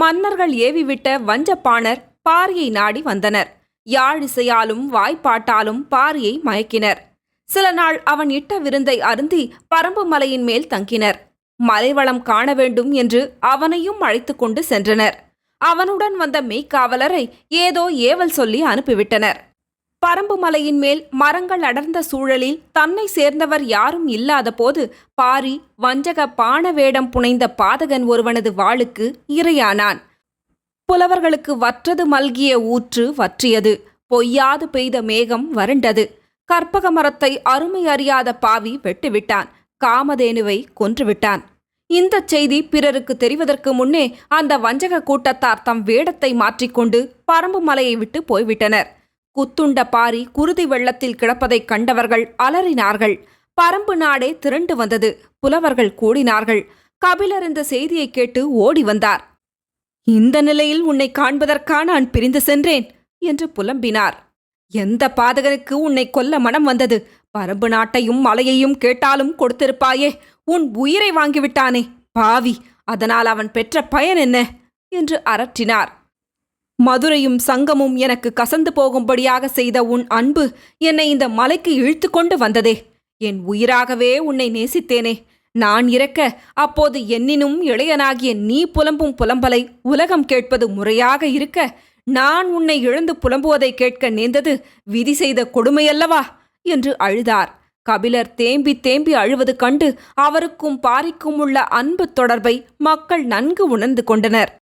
மன்னர்கள் ஏவிவிட்ட வஞ்சப்பாணர் பாரியை நாடி வந்தனர். யாழிசையாலும் வாய்ப்பாட்டாலும் பாரியை மயக்கினர். சில நாள் அவன் இட்ட விருந்தை அருந்தி பரம்பு மலையின் மேல் தங்கினர். மலைவளம் காண வேண்டும் என்று அவனையும் அழைத்து கொண்டு சென்றனர். அவனுடன் வந்த மெய்க்காவலரை ஏதோ ஏவல் சொல்லி அனுப்பிவிட்டனர். பரம்பு மலையின் மேல் மரங்கள் அடர்ந்த சூழலில் தன்னை சேர்ந்தவர் யாரும் இல்லாத போது பாரி வஞ்சக பான வேடம் புனைந்த பாதகன் ஒருவனது வாளுக்கு இரையானான். புலவர்களுக்கு வற்றது மல்கிய ஊற்று வற்றியது. பொய்யாது பெய்த மேகம் வறண்டது. கற்பக மரத்தை அருமை அறியாத பாவி வெட்டுவிட்டான். காமதேனுவை கொன்றுவிட்டான். இந்தச் செய்தி பிறருக்கு தெரிவதற்கு முன்னே அந்த வஞ்சக கூட்டத்தார் தம் வேடத்தை மாற்றிக்கொண்டு பரம்பு மலையை விட்டு போய்விட்டனர். குத்துண்ட பாரி குருதி வெள்ளத்தில் கிடப்பதைக் கண்டவர்கள் அலறினார்கள். பரம்பு நாடே திரண்டு வந்தது. புலவர்கள் கூடினார்கள். கபிலர் இந்த செய்தியை கேட்டு ஓடி வந்தார். இந்த நிலையில் உன்னை காண்பதற்கா நான் பிரிந்து சென்றேன் என்று புலம்பினார். எந்த பாதகனுக்கு உன்னை கொல்ல மனம் வந்தது? பரம்பு நாட்டையும் மலையையும் கேட்டாலும் கொடுத்திருப்பாயே. உன் உயிரை வாங்கிவிட்டானே. பாவி அதனால் அவன் பெற்ற பயன் என்ன? என்று அரற்றினார் மதுரையும் சங்கமும் எனக்கு கசந்து போகும்படியாக செய்த உன் அன்பு என்னை இந்த மலைக்கு இழுத்து கொண்டு வந்ததே. என் உயிராகவே உன்னை நேசித்தேனே. நான் இறக்க அப்போது என்னினும் இளையனாகிய நீ புலம்பும் புலம்பலை உலகம் கேட்பது முறையாக இருக்க நான் உன்னை இழந்து புலம்புவதை கேட்க நேர்ந்தது விதி செய்த கொடுமையல்லவா? என்று அழுதார். கபிலர் தேம்பி தேம்பி அழுவது கண்டு அவருக்கும் பாரிக்கும் உள்ள அன்பு தொடர்பை மக்கள் நன்கு உணர்ந்து கொண்டனர்.